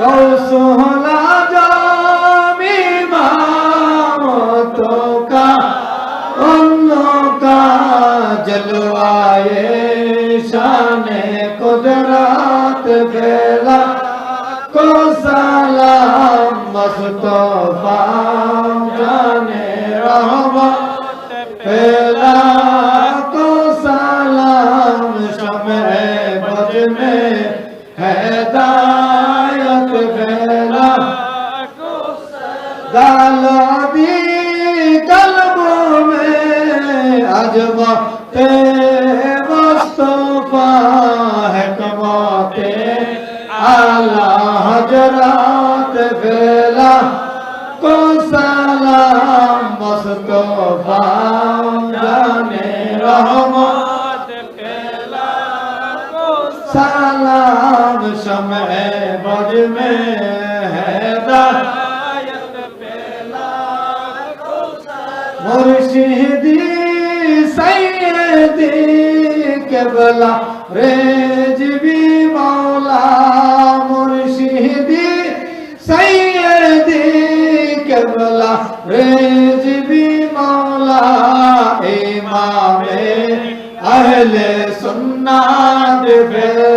गौसोला जामी मामतो का उन्नों का जलवाए शान कुदरत बेला को सलाम मुस्तफा जाने रहमत बेला को सलाम शमे बज में गालादी कलबों में अजमा ते मुस्तफा है कमाते आला हजरात बेला को सलाम मुस्तफा जाने रहमत सलाम शमे बज में हैदायत মুর্শিদি সৈয়দি কেবলা রেজবি মাওলা মুর্শিদি সৈয়দি কেবলা রেজবি মাওলা ইমামে আহলে সুন্নাত ফের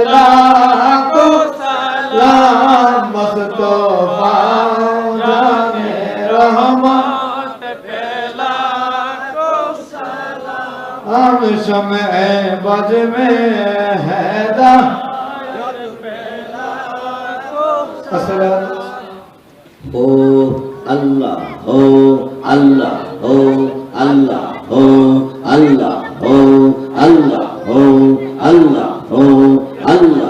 हम समय बज में हैदा ओ अल्लाह हो अल्लाह हो अल्लाह ओ अल्लाह हो अल्लाह हो अल्लाह हो अल्लाह